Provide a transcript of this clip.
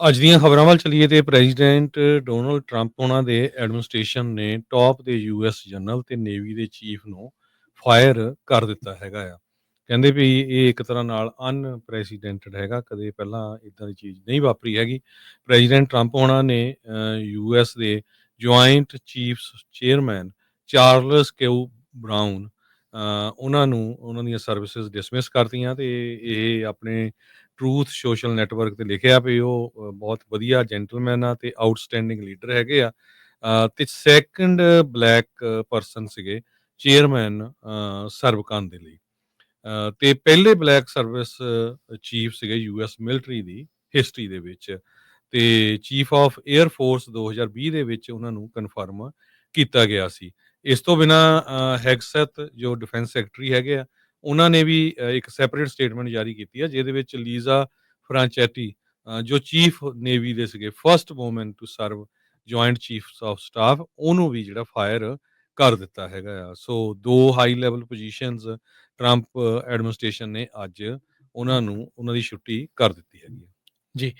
ਅੱਜ ਦੀਆਂ ਖਬਰਾਂ ਵੱਲ ਚਲੀਏ ਤੇ ਪ੍ਰੈਜ਼ੀਡੈਂਟ ਡੋਨਲਡ ਟਰੰਪ ਉਹਨਾਂ ਦੇ ਐਡਮਿਨਿਸਟ੍ਰੇਸ਼ਨ ਨੇ ਟੌਪ ਦੇ ਯੂਐਸ ਜਨਰਲ ਤੇ ਨੇਵੀ ਦੇ ਚੀਫ ਨੂੰ ਫਾਇਰ ਕਰ ਦਿੱਤਾ ਹੈਗਾ ਆ। ਕਹਿੰਦੇ ਵੀ ਇਹ ਇੱਕ ਤਰ੍ਹਾਂ ਨਾਲ ਅਨਪ੍ਰੈਸੀਡੈਂਟਡ ਹੈਗਾ, ਕਦੇ ਪਹਿਲਾਂ ਇਦਾਂ ਦੀ ਚੀਜ਼ ਨਹੀਂ ਵਾਪਰੀ ਹੈਗੀ। ਪ੍ਰੈਜ਼ੀਡੈਂਟ ਟਰੰਪ ਉਹਨਾਂ ਨੇ ਯੂਐਸ ਦੇ joint chiefs chairman Charles Q Brown ਉਹਨਾਂ ਨੂੰ ਉਹਨਾਂ ਦੀਆਂ ਸਰਵਿਸਿਜ਼ ਡਿਸਮਿਸ ਕਰਤੀਆਂ ਤੇ ਇਹ ਆਪਣੇ ਟਰੂਥ ਸੋਸ਼ਲ ਨੈਟਵਰਕ ਤੇ ਲਿਖਿਆ ਵੀ ਉਹ ਬਹੁਤ ਵਧੀਆ ਜੈਂਟਲਮੈਨ ਆ ਤੇ ਆਊਟਸਟੈਂਡਿੰਗ ਲੀਡਰ ਹੈਗੇ ਆ। ਅ, ਤੇ ਸੈਕੰਡ ਬਲੈਕ ਪਰਸਨ ਸੀਗੇ ਚੇਅਰਮੈਨ ਸਰਵ ਕਰਨ ਦੇ ਲਈ। ਅ, ਤੇ ਪਹਿਲੇ ਬਲੈਕ ਸਰਵਿਸ ਚੀਫ ਸੀਗੇ ਯੂਐਸ ਮਿਲਟਰੀ ਦੀ ਹਿਸਟਰੀ ਦੇ ਵਿੱਚ। ਤੇ ਚੀਫ ਆਫ 에ਅਰ ਫੋਰਸ 2020 ਦੇ ਵਿੱਚ ਉਹਨਾਂ ਨੂੰ ਕਨਫਰਮ ਕੀਤਾ ਗਿਆ ਸੀ। ਇਸ ਤੋਂ ਬਿਨਾ ਹੈਗਸਤ ਜੋ ਡਿਫੈਂਸ ਸੈਕਟਰੀ ਹੈਗੇ ਆ, ਉਹਨਾਂ ਨੇ ਵੀ ਇੱਕ ਸੈਪਰੇਟ ਸਟੇਟਮੈਂਟ ਜਾਰੀ ਕੀਤੀ ਹੈ ਜਿਹਦੇ ਵਿੱਚ ਲੀਜ਼ਾ ਫਰਾਂਚੈਟੀ ਜੋ ਚੀਫ ਨੇਵੀ ਦੇ ਸੀਗੇ first woman to serve joint chiefs of staff ਉਹਨੂੰ ਵੀ ਜਿਹੜਾ ਫਾਇਰ ਕਰ ਦਿੱਤਾ ਹੈਗਾ ਆ। ਸੋ ਦੋ high level positions Trump administration ਨੇ ਅੱਜ ਉਹਨਾਂ ਨੂੰ, ਉਹਨਾਂ ਦੀ ਛੁੱਟੀ ਕਰ ਦਿੱਤੀ ਹੈਗੀ ਹੈ ਜੀ।